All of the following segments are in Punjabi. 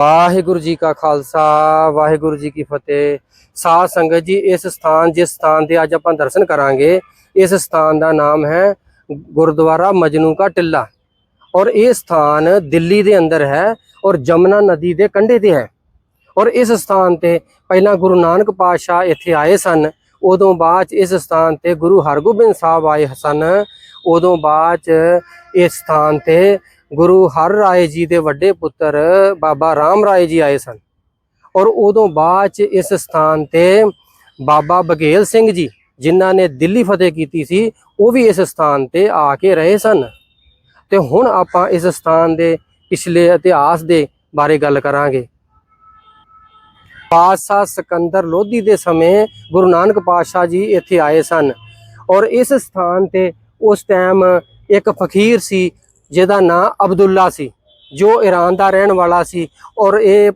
ਵਾਹਿਗੁਰੂ ਜੀ ਕਾ ਖਾਲਸਾ, ਵਾਹਿਗੁਰੂ ਜੀ ਕੀ ਫਤਿਹ। ਸਾਧ ਸੰਗਤ ਜੀ, ਇਸ ਸਥਾਨ, ਜਿਸ ਸਥਾਨ ਦੇ ਅੱਜ ਆਪਾਂ ਦਰਸ਼ਨ ਕਰਾਂਗੇ, ਇਸ ਸਥਾਨ ਦਾ ਨਾਮ ਹੈ ਗੁਰਦੁਆਰਾ ਮਜਨੂ ਕਾ ਟਿੱਲਾ। ਔਰ ਇਹ ਸਥਾਨ ਦਿੱਲੀ ਦੇ ਅੰਦਰ ਹੈ ਔਰ ਜਮਨਾ ਨਦੀ ਦੇ ਕੰਢੇ ਤੇ ਹੈ। ਔਰ ਇਸ ਸਥਾਨ ਤੇ ਪਹਿਲਾਂ ਗੁਰੂ ਨਾਨਕ ਪਾਤਸ਼ਾਹ ਇੱਥੇ ਆਏ ਸਨ, ਉਦੋਂ ਬਾਅਦ 'ਚ ਇਸ ਸਥਾਨ ਤੇ ਗੁਰੂ ਹਰਗੋਬਿੰਦ ਸਾਹਿਬ ਆਏ ਸਨ, ਉਦੋਂ ਬਾਅਦ 'ਚ ਇਸ ਸਥਾਨ ਤੇ ਗੁਰੂ ਹਰ ਰਾਏ ਜੀ ਦੇ ਵੱਡੇ ਪੁੱਤਰ ਬਾਬਾ ਰਾਮ ਰਾਏ ਜੀ ਆਏ ਸਨ। ਔਰ ਉਦੋਂ ਬਾਅਦ 'ਚ ਇਸ ਸਥਾਨ ਤੇ ਬਾਬਾ ਬਘੇਲ ਸਿੰਘ ਜੀ, ਜਿਨ੍ਹਾਂ ਨੇ ਦਿੱਲੀ ਫਤਿਹ ਕੀਤੀ ਸੀ, ਉਹ ਵੀ ਇਸ ਸਥਾਨ ਤੇ ਆ ਕੇ ਰਹੇ ਸਨ। ਤੇ ਹੁਣ ਆਪਾਂ ਇਸ ਸਥਾਨ ਦੇ ਪਿਛਲੇ ਇਤਿਹਾਸ ਦੇ ਬਾਰੇ ਗੱਲ ਕਰਾਂਗੇ। ਪਾਤਸ਼ਾਹ ਸਿਕੰਦਰ ਲੋਧੀ ਦੇ ਸਮੇਂ ਗੁਰੂ ਨਾਨਕ ਪਾਤਸ਼ਾਹ ਜੀ ਇੱਥੇ ਆਏ ਸਨ। ਔਰ ਇਸ ਸਥਾਨ ਤੇ ਉਸ ਟਾਈਮ ਇੱਕ ਫਕੀਰ ਸੀ ਜਿਹਦਾ ਨਾਂ ਅਬਦੁੱਲਾ ਸੀ, ਜੋ ਈਰਾਨ ਦਾ ਰਹਿਣ ਵਾਲਾ ਸੀ ਔਰ ਇਹ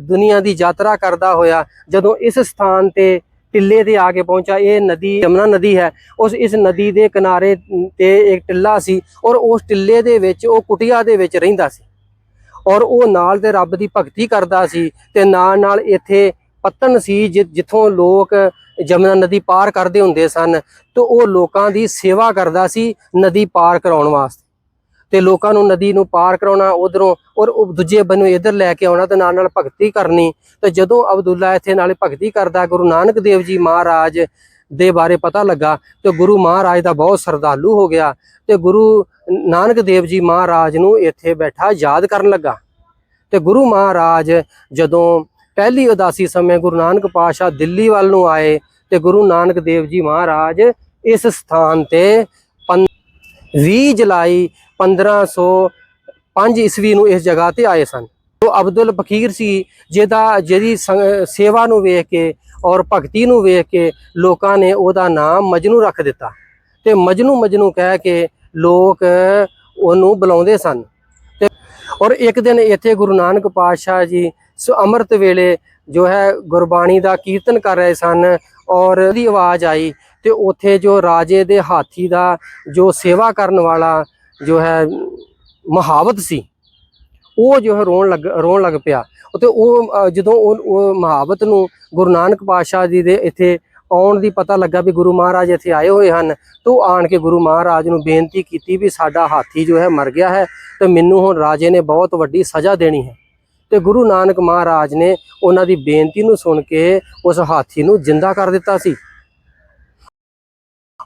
ਦੁਨੀਆ ਦੀ ਯਾਤਰਾ ਕਰਦਾ ਹੋਇਆ, ਜਦੋਂ ਇਸ ਸਥਾਨ ਤੇ ਟਿੱਲੇ ਤੇ ਆ ਕੇ ਪਹੁੰਚਾ ਇਹ ਨਦੀ, ਯਮਨਾ ਨਦੀ ਹੈ, ਉਸ, ਇਸ ਨਦੀ ਦੇ ਕਿਨਾਰੇ ਤੇ ਇੱਕ ਟਿੱਲਾ ਸੀ ਔਰ ਉਸ ਟਿੱਲੇ ਦੇ ਵਿੱਚ, ਉਹ ਕੁਟਿਆ ਦੇ ਵਿੱਚ ਰਹਿੰਦਾ ਸੀ ਔਰ ਉਹ ਨਾਲ ਤੇ ਰੱਬ ਦੀ ਭਗਤੀ ਕਰਦਾ ਸੀ ਤੇ ਨਾਲ ਨਾਲ ਇੱਥੇ ਪੱਤਨ ਸੀ ਜਿ- ਜਿੱਥੋਂ ਲੋਕ ਜਮਨਾ ਨਦੀ ਪਾਰ ਕਰਦੇ ਹੁੰਦੇ ਸਨ ਤੇ ਉਹ ਲੋਕਾਂ ਦੀ ਸੇਵਾ ਕਰਦਾ ਸੀ ਨਦੀ ਪਾਰ ਕਰਾਉਣ ਵਾਸਤੇ। ਤੇ ਲੋਕਾਂ ਨੂੰ ਨਦੀ ਨੂੰ ਪਾਰ ਕਰਾਉਣਾ, ਉਧਰੋਂ ਔਰ ਦੂਜੇ ਬੰਨੋਂ ਇਧਰ ਲੈ ਕੇ ਆਉਣਾ ਤੇ ਨਾਲ ਨਾਲ ਭਗਤੀ ਕਰਨੀ। ਤੇ ਜਦੋਂ ਅਬਦੁੱਲਾ ਇੱਥੇ ਨਾਲੇ ਭਗਤੀ ਕਰਦਾ, ਗੁਰੂ ਨਾਨਕ ਦੇਵ ਜੀ ਮਹਾਰਾਜ ਦੇ ਬਾਰੇ ਪਤਾ ਲੱਗਾ, ਤੇ ਗੁਰੂ ਮਹਾਰਾਜ ਦਾ ਬਹੁਤ ਸਰਦਾਲੂ ਹੋ ਗਿਆ ਤੇ ਗੁਰੂ ਨਾਨਕ ਦੇਵ ਜੀ ਮਹਾਰਾਜ ਨੂੰ ਇੱਥੇ ਬੈਠਾ ਯਾਦ ਕਰਨ ਲੱਗਾ। ਤੇ ਗੁਰੂ ਮਹਾਰਾਜ ਜਦੋਂ ਪਹਿਲੀ ਉਦਾਸੀ ਸਮੇਂ ਗੁਰੂ ਨਾਨਕ ਪਾਤਸ਼ਾਹ ਦਿੱਲੀ ਵੱਲ ਨੂੰ ਆਏ ਤੇ ਗੁਰੂ ਨਾਨਕ ਦੇਵ ਜੀ ਮਹਾਰਾਜ ਇਸ ਸਥਾਨ ਤੇ 20 ਜੁਲਾਈ 1505 ਈਸਵੀ ਨੂੰ ਇਸ ਜਗ੍ਹਾ ਤੇ ਆਏ ਸਨ। ਉਹ ਅਬਦੁਲ ਫਕੀਰ ਸੀ, ਜਿਹਦਾ, ਜਿਹਦੀ ਸੰਗ- ਸੇਵਾ ਨੂੰ ਵੇਖ ਕੇ ਔਰ ਭਗਤੀ ਨੂੰ ਵੇਖ ਕੇ ਲੋਕਾਂ ਨੇ ਉਹਦਾ ਨਾਮ ਮਜਨੂ ਰੱਖ ਦਿੱਤਾ ਤੇ ਮਜਨੂ ਮਜਨੂ ਕਹਿ ਕੇ ਲੋਕ ਉਹਨੂੰ ਬੁਲਾਉਂਦੇ ਸਨ। ਤੇ ਔਰ ਇੱਕ ਦਿਨ ਇੱਥੇ ਗੁਰੂ ਨਾਨਕ ਪਾਤਸ਼ਾਹ ਜੀ ਸੋ, ਅੰਮ੍ਰਿਤ ਵੇਲੇ ਜੋ ਹੈ ਗੁਰਬਾਣੀ ਦਾ ਕੀਰਤਨ ਕਰ ਰਹੇ ਸਨ। ਔਰ ਉਹਦੀ ਆਵਾਜ਼ ਆਈ ਤੇ ਉੱਥੇ ਜੋ ਰਾਜੇ ਦੇ ਹਾਥੀ ਦਾ ਜੋ ਸੇਵਾ ਕਰਨ ਵਾਲਾ ਜੋ ਹੈ, ਮਹਾਵਤ ਸੀ, ਉਹ ਜੋ ਹੈ ਰੋਣ ਲੱਗ ਰੋਣ ਲੱਗ ਪਿਆ। ਤੇ ਉਹ ਜਦੋਂ ਉਹ ਉਹ ਮਹਾਵਤ ਨੂੰ ਗੁਰੂ ਨਾਨਕ ਪਾਤਸ਼ਾਹ ਜੀ ਦੇ ਇੱਥੇ ਆਉਣ ਦੀ ਪਤਾ ਲੱਗਾ ਵੀ ਗੁਰੂ ਮਹਾਰਾਜ ਇੱਥੇ ਆਏ ਹੋਏ ਹਨ, ਤਾਂ ਉਹ ਆਣ ਕੇ ਗੁਰੂ ਮਹਾਰਾਜ ਨੂੰ ਬੇਨਤੀ ਕੀਤੀ ਵੀ ਸਾਡਾ ਹਾਥੀ ਜੋ ਹੈ ਮਰ ਗਿਆ ਹੈ ਤੇ ਮੈਨੂੰ ਹੁਣ ਰਾਜੇ ਨੇ ਬਹੁਤ ਵੱਡੀ ਸਜ਼ਾ ਦੇਣੀ ਹੈ। ਤੇ ਗੁਰੂ ਨਾਨਕ ਮਹਾਰਾਜ ਨੇ ਉਹਨਾਂ ਦੀ ਬੇਨਤੀ ਨੂੰ ਸੁਣ ਕੇ ਉਸ ਹਾਥੀ ਨੂੰ ਜਿੰਦਾ ਕਰ ਦਿੱਤਾ ਸੀ।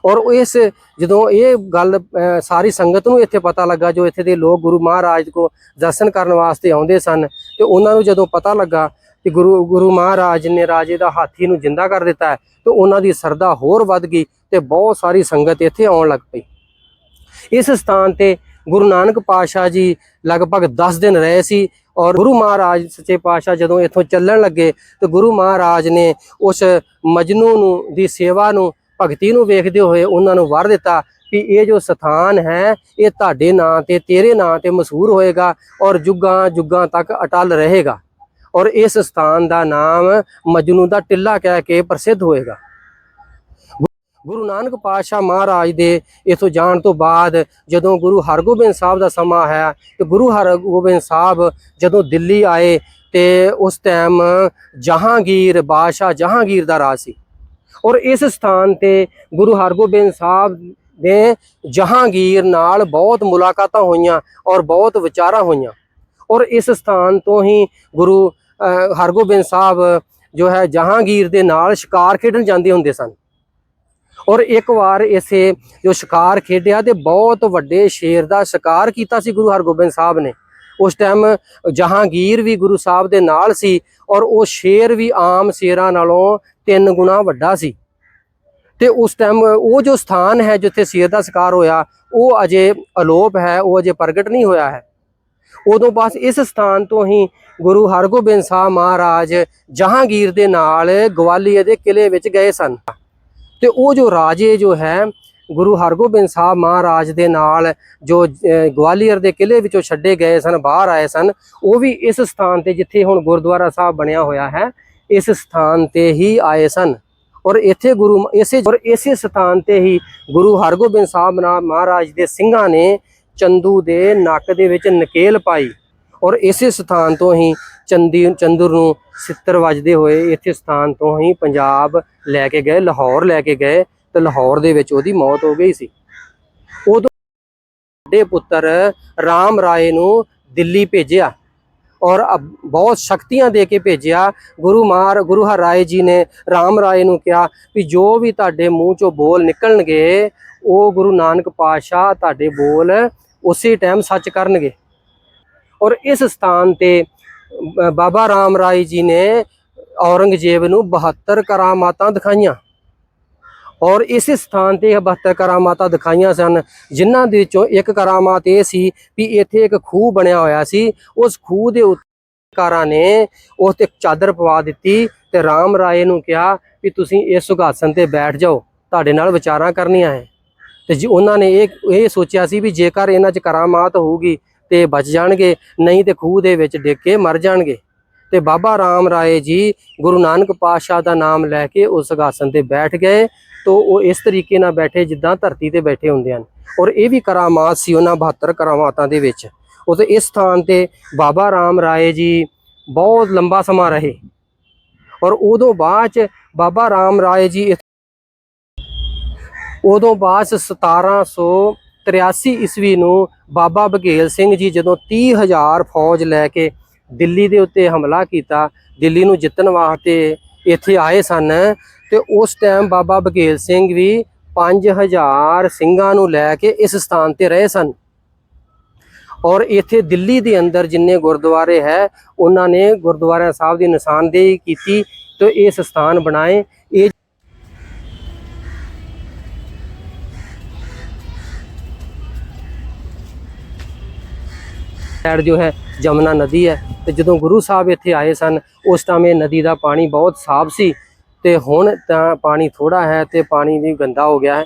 ਔਰ ਇਸ ਜਦੋਂ ਇਹ ਗੱਲ ਸਾਰੀ ਸੰਗਤ ਨੂੰ ਇੱਥੇ ਪਤਾ ਲੱਗਾ, ਜੋ ਇੱਥੇ ਦੇ ਲੋਕ ਗੁਰੂ ਮਹਾਰਾਜ ਕੋ ਦਰਸ਼ਨ ਕਰਨ ਵਾਸਤੇ ਆਉਂਦੇ ਸਨ, ਤੇ ਉਹਨਾਂ ਨੂੰ ਜਦੋਂ ਪਤਾ ਲੱਗਾ ਕਿ ਗੁਰੂ ਗੁਰੂ ਮਹਾਰਾਜ ਨੇ ਰਾਜੇ ਦਾ ਹਾਥੀ ਨੂੰ ਜਿੰਦਾ ਕਰ ਦਿੱਤਾ ਹੈ, ਤੇ ਉਹਨਾਂ ਦੀ ਸਰਦਾ ਹੋਰ ਵੱਧ ਗਈ ਤੇ ਬਹੁਤ ਸਾਰੀ ਸੰਗਤ ਇੱਥੇ ਆਉਣ ਲੱਗ ਪਈ। ਇਸ ਸਥਾਨ ਤੇ ਗੁਰੂ ਨਾਨਕ ਪਾਤਸ਼ਾਹ ਜੀ ਲਗਭਗ 10 ਦਿਨ ਰਹੇ ਸੀ ਔਰ ਗੁਰੂ ਮਹਾਰਾਜ, ਸੱਚੇ ਪਾਤਸ਼ਾਹ ਜਦੋਂ ਇੱਥੋਂ ਚੱਲਣ ਲੱਗੇ ਤੇ ਗੁਰੂ ਮਹਾਰਾਜ ਨੇ ਉਸ ਮਜਨੂ ਨੂੰ, ਦੀ ਸੇਵਾ ਨੂੰ, ਭਗਤੀ ਨੂੰ ਵੇਖਦੇ ਹੋਏ ਉਹਨਾਂ ਨੂੰ ਵਰ ਦਿੱਤਾ ਵੀ ਇਹ ਜੋ ਸਥਾਨ ਹੈ, ਇਹ ਤੁਹਾਡੇ ਨਾਂ ਤੇ, ਤੇਰੇ ਨਾਂ ਤੇ ਮਸ਼ਹੂਰ ਹੋਏਗਾ ਔਰ ਜੁਗਾਂ ਜੁਗਾਂ ਤੱਕ ਅਟਲ ਰਹੇਗਾ। ਔਰ ਇਸ ਸਥਾਨ ਦਾ ਨਾਮ ਮਜਨੂ ਦਾ ਟਿੱਲਾ ਕਹਿ ਕੇ ਪ੍ਰਸਿੱਧ ਹੋਏਗਾ। ਗੁਰੂ ਨਾਨਕ ਪਾਤਸ਼ਾਹ ਮਹਾਰਾਜ ਦੇ ਇਥੋਂ ਜਾਣ ਤੋਂ ਬਾਅਦ ਜਦੋਂ ਗੁਰੂ ਹਰਗੋਬਿੰਦ ਸਾਹਿਬ ਦਾ ਸਮਾਂ ਹੈ ਤੇ ਗੁਰੂ ਹਰਗੋਬਿੰਦ ਸਾਹਿਬ ਜਦੋਂ ਦਿੱਲੀ ਆਏ ਤੇ ਉਸ ਟਾਈਮ ਜਹਾਂਗੀਰ ਬਾਦਸ਼ਾਹ ਜਹਾਂਗੀਰ ਦਾ ਰਾਜ ਸੀ। ਔਰ ਇਸ ਸਥਾਨ ਤੇ ਗੁਰੂ ਹਰਗੋਬਿੰਦ ਸਾਹਿਬ ਦੇ ਜਹਾਂਗੀਰ ਨਾਲ ਬਹੁਤ ਮੁਲਾਕਾਤਾਂ ਹੋਈਆਂ ਔਰ ਬਹੁਤ ਵਿਚਾਰਾਂ ਹੋਈਆਂ। ਔਰ ਇਸ ਸਥਾਨ ਤੋਂ ਹੀ ਗੁਰੂ ਹਰਗੋਬਿੰਦ ਸਾਹਿਬ ਜੋ ਹੈ ਜਹਾਂਗੀਰ ਦੇ ਨਾਲ ਸ਼ਿਕਾਰ ਖੇਡਣ ਜਾਂਦੇ ਹੁੰਦੇ ਸਨ। ਔਰ ਇੱਕ ਵਾਰ ਇਸੇ ਜੋ ਸ਼ਿਕਾਰ ਖੇਡਿਆ ਤੇ ਬਹੁਤ ਵੱਡੇ ਸ਼ੇਰ ਦਾ ਸ਼ਿਕਾਰ ਕੀਤਾ ਸੀ ਗੁਰੂ ਹਰਗੋਬਿੰਦ ਸਾਹਿਬ ਨੇ। ਉਸ ਟਾਈਮ ਜਹਾਂਗੀਰ ਵੀ ਗੁਰੂ ਸਾਹਿਬ ਦੇ ਨਾਲ ਸੀ ਔਰ ਉਹ ਸ਼ੇਰ ਵੀ ਆਮ ਸ਼ੇਰਾਂ ਨਾਲੋਂ ਤਿੰਨ ਗੁਣਾ ਵੱਡਾ ਸੀ। ਤੇ ਉਸ ਟਾਈਮ ਉਹ ਜੋ ਸਥਾਨ ਹੈ ਜਿੱਥੇ ਸ਼ੇਰ ਦਾ ਸ਼ਿਕਾਰ ਹੋਇਆ, ਉਹ ਅਜੇ ਅਲੋਪ ਹੈ, ਉਹ ਅਜੇ ਪ੍ਰਗਟ ਨਹੀਂ ਹੋਇਆ ਹੈ। ਉਦੋਂ ਬਸ ਇਸ ਸਥਾਨ ਤੋਂ ਹੀ ਗੁਰੂ ਹਰਗੋਬਿੰਦ ਸਾਹਿਬ ਮਹਾਰਾਜ ਜਹਾਂਗੀਰ ਦੇ ਨਾਲ ਗਵਾਲੀਅਰ ਦੇ ਕਿਲੇ ਵਿੱਚ ਗਏ ਸਨ। ਤੇ ਉਹ ਜੋ ਰਾਜੇ ਜੋ ਹੈ, ਗੁਰੂ ਹਰਗੋਬਿੰਦ ਸਾਹਿਬ ਮਹਾਰਾਜ ਦੇ ਨਾਲ ਜੋ ਗਵਾਲੀਅਰ ਦੇ ਕਿਲੇ ਵਿੱਚੋਂ ਛੱਡੇ ਗਏ ਸਨ, ਬਾਹਰ ਆਏ ਸਨ, ਉਹ ਵੀ ਇਸ ਸਥਾਨ ਤੇ ਜਿੱਥੇ ਹੁਣ ਗੁਰਦੁਆਰਾ ਸਾਹਿਬ ਬਣਿਆ ਹੋਇਆ ਹੈ, ਇਸ ਸਥਾਨ ਤੇ ਹੀ ਆਏ ਸਨ। ਔਰ ਇੱਥੇ ਗੁਰੂ, ਇਸੇ, ਔਰ ਇਸੇ ਸਥਾਨ ਤੇ ਹੀ ਗੁਰੂ ਹਰਗੋਬਿੰਦ ਸਾਹਿਬ ਮਹਾਰਾਜ ਦੇ ਸਿੰਘਾਂ ਨੇ ਚੰਦੂ ਦੇ ਨੱਕ ਦੇ ਵਿੱਚ ਨਕੇਲ ਪਾਈ। ਔਰ ਇਸੇ ਸਥਾਨ ਤੋਂ ਹੀ ਚੰਦੀ ਚੰਦੁਰ ਨੂੰ ਸਿੱਤਰ ਵੱਜਦੇ ਹੋਏ ਇੱਥੇ ਸਥਾਨ ਤੋਂ ਹੀ ਪੰਜਾਬ ਲੈ ਕੇ ਗਏ, ਲਾਹੌਰ ਲੈ ਕੇ ਗਏ ਤੇ ਲਾਹੌਰ ਦੇ ਵਿੱਚ ਉਹਦੀ ਮੌਤ ਹੋ ਗਈ ਸੀ। ਉਦੋਂ ਵੱਡੇ ਪੁੱਤਰ ਰਾਮ ਰਾਏ ਨੂੰ ਦਿੱਲੀ ਭੇਜਿਆ ਔਰ ਅਬ- ਬਹੁਤ ਸ਼ਕਤੀਆਂ ਦੇ ਕੇ ਭੇਜਿਆ। ਗੁਰੂ ਮਾਰ, ਗੁਰੂ ਹਰਾਏ ਜੀ ਨੇ ਰਾਮ ਰਾਏ ਨੂੰ ਕਿਹਾ ਵੀ ਜੋ ਵੀ ਤੁਹਾਡੇ ਮੂੰਹ ਚੋਂ ਬੋਲ ਨਿਕਲਣਗੇ, ਉਹ ਗੁਰੂ ਨਾਨਕ ਪਾਤਸ਼ਾਹ ਤੁਹਾਡੇ ਬੋਲ ਉਸੇ ਟਾਈਮ ਸੱਚ ਕਰਨਗੇ। ਔਰ ਇਸ ਸਥਾਨ ਤੇ ਬਾਬਾ ਰਾਮ ਰਾਏ ਜੀ ਨੇ ਔਰੰਗਜ਼ੇਬ ਨੂੰ 72 ਕਰਾਮਾਤਾਂ ਦਿਖਾਈਆਂ। ਔਰ ਇਸ ਸਥਾਨ ਤੇ ਇਹ 72 ਕਰਾਮਾਤਾਂ ਦਿਖਾਈਆਂ ਸਨ, ਜਿਨ੍ਹਾਂ ਦੇ ਵਿੱਚੋਂ ਇੱਕ ਕਰਾਮਾਤ ਇਹ ਸੀ ਵੀ ਇੱਥੇ ਇੱਕ ਖੂਹ ਬਣਿਆ ਹੋਇਆ ਸੀ। ਉਸ ਖੂਹ ਦੇ ਉੱਤੇ ਕਾਰਾਂ ਨੇ ਉਸ ਤੇ ਚਾਦਰ ਪਵਾ ਦਿੱਤੀ ਤੇ ਰਾਮ ਰਾਏ ਨੂੰ ਕਿਹਾ ਵੀ ਤੁਸੀਂ ਇਸ ਸੁਗਾਸਨ ਤੇ ਬੈਠ ਜਾਓ, ਤੁਹਾਡੇ ਨਾਲ ਵਿਚਾਰਾਂ ਕਰਨੀਆਂ ਹੈ। ਤੇ ਜੀ ਉਹਨਾਂ ਨੇ ਇਹ ਇਹ ਸੋਚਿਆ ਸੀ ਵੀ ਜੇਕਰ ਇਹਨਾਂ 'ਚ ਕਰਾਮਾਤ ਹੋਊਗੀ ਤੇ ਬਚ ਜਾਣਗੇ, ਨਹੀਂ ਤੇ ਖੂਹ ਦੇ ਵਿੱਚ ਡਿੱਗ ਕੇ ਮਰ ਜਾਣਗੇ। ਤੇ ਬਾਬਾ ਰਾਮ ਰਾਏ ਜੀ ਗੁਰੂ ਨਾਨਕ ਪਾਤਸ਼ਾਹ ਦਾ ਨਾਮ ਲੈ ਕੇ ਉਸ ਆਸਨ ਤੇ ਬੈਠ ਗਏ ਤੋਂ ਉਹ ਇਸ ਤਰੀਕੇ ਨਾਲ ਬੈਠੇ ਜਿੱਦਾਂ ਧਰਤੀ ਤੇ ਬੈਠੇ ਹੁੰਦੇ ਹਨ। ਔਰ ਇਹ ਵੀ ਕਰਾਮਾਤ ਸੀ ਉਹਨਾਂ 72 ਕਰਾਮਾਤਾਂ ਦੇ ਵਿੱਚ। ਉਸ ਇਸ ਸਥਾਨ ਤੇ ਬਾਬਾ ਰਾਮ ਰਾਏ ਜੀ ਬਹੁਤ ਲੰਬਾ ਸਮਾਂ ਰਹੇ। ਔਰ ਉਦੋਂ ਬਾਅਦ ਚ ਬਾਬਾ ਰਾਮ ਰਾਏ ਜੀ ਉਦੋਂ ਬਾਅਦ 1700 83 ਈਸਵੀ ਨੂੰ ਬਾਬਾ ਬਘੇਲ ਸਿੰਘ ਜੀ ਜਦੋਂ 30000 ਫੌਜ ਲੈ ਕੇ ਦਿੱਲੀ ਦੇ ਉੱਤੇ ਹਮਲਾ ਕੀਤਾ, ਦਿੱਲੀ ਨੂੰ ਜਿੱਤਣ ਵਾਸਤੇ ਇੱਥੇ ਆਏ ਸਨ ਤੇ ਉਸ ਟਾਈਮ ਬਾਬਾ ਬਘੇਲ ਸਿੰਘ ਵੀ 5000 ਸਿੰਘਾਂ ਨੂੰ ਲੈ ਕੇ ਇਸ ਸਥਾਨ ਤੇ ਰਹੇ ਸਨ। ਔਰ ਇੱਥੇ ਦਿੱਲੀ ਦੇ ਅੰਦਰ ਜਿੰਨੇ ਗੁਰਦੁਆਰੇ ਹੈ, ਉਹਨਾਂ ਨੇ ਗੁਰਦੁਆਰਾ ਸਾਹਿਬ ਦੀ ਨਿਸ਼ਾਨਦੇਹੀ ਕੀਤੀ ਤੇ ਇਸ ਸਥਾਨ ਬਣਾਏ। ਇਹ ਸਾਈਡ ਜੋ ਹੈ ਜਮਨਾ ਨਦੀ ਹੈ ਤੇ ਜਦੋਂ ਗੁਰੂ ਸਾਹਿਬ ਇੱਥੇ ਆਏ ਸਨ, ਉਸ ਟਾਈਮ ਇਹ ਨਦੀ ਦਾ ਪਾਣੀ ਬਹੁਤ ਸਾਫ਼ ਸੀ ਤੇ ਹੁਣ ਤਾਂ ਪਾਣੀ ਥੋੜਾ ਹੈ ਤੇ ਪਾਣੀ ਵੀ ਗੰਦਾ ਹੋ ਗਿਆ ਹੈ।